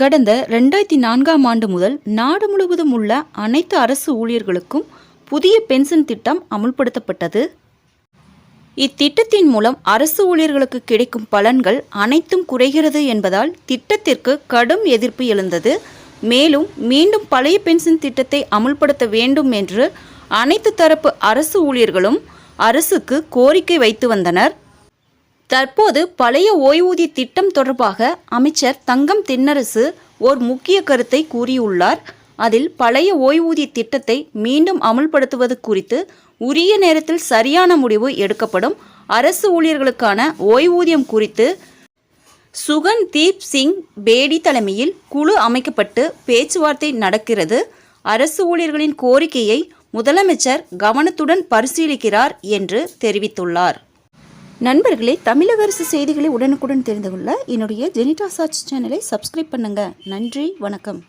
கடந்த ரெண்டாயிரத்தி நான்காம் ஆண்டு முதல் நாடு முழுவதும் உள்ள அனைத்து அரசு ஊழியர்களுக்கும் புதிய பென்ஷன் திட்டம் அமுல்படுத்தப்பட்டது. இத்திட்டத்தின் மூலம் அரசு ஊழியர்களுக்கு கிடைக்கும் பலன்கள் அனைத்தும் குறைகிறது என்பதால் திட்டத்திற்கு கடும் எதிர்ப்பு எழுந்தது. மேலும் மீண்டும் பழைய பென்ஷன் திட்டத்தை அமுல்படுத்த வேண்டும் என்று அனைத்து தரப்பு அரசு ஊழியர்களும் அரசுக்கு கோரிக்கை வைத்து வந்தனர். தற்போது பழைய ஓய்வூதிய திட்டம் தொடர்பாக அமைச்சர் தங்கம் தென்னரசு ஓர் முக்கிய கருத்தை கூறியுள்ளார். அதில் பழைய ஓய்வூதிய திட்டத்தை மீண்டும் அமல்படுத்துவது குறித்து உரிய நேரத்தில் சரியான முடிவு எடுக்கப்படும். அரசு ஊழியர்களுக்கான ஓய்வூதியம் குறித்து சுகன் தீப் சிங் பேடி தலைமையில் குழு அமைக்கப்பட்டு பேச்சுவார்த்தை நடக்கிறது. அரசு ஊழியர்களின் கோரிக்கையை முதலமைச்சர் கவனத்துடன் பரிசீலிக்கிறார் என்று தெரிவித்துள்ளார். நண்பர்களே தமிழக அரசு செய்திகளை உடனுக்குடன் தெரிந்து கொள்ள என்னுடைய ஜெனிடா சர்ச் சேனலை சப்ஸ்கிரைப் பண்ணுங்கள் நன்றி வணக்கம்.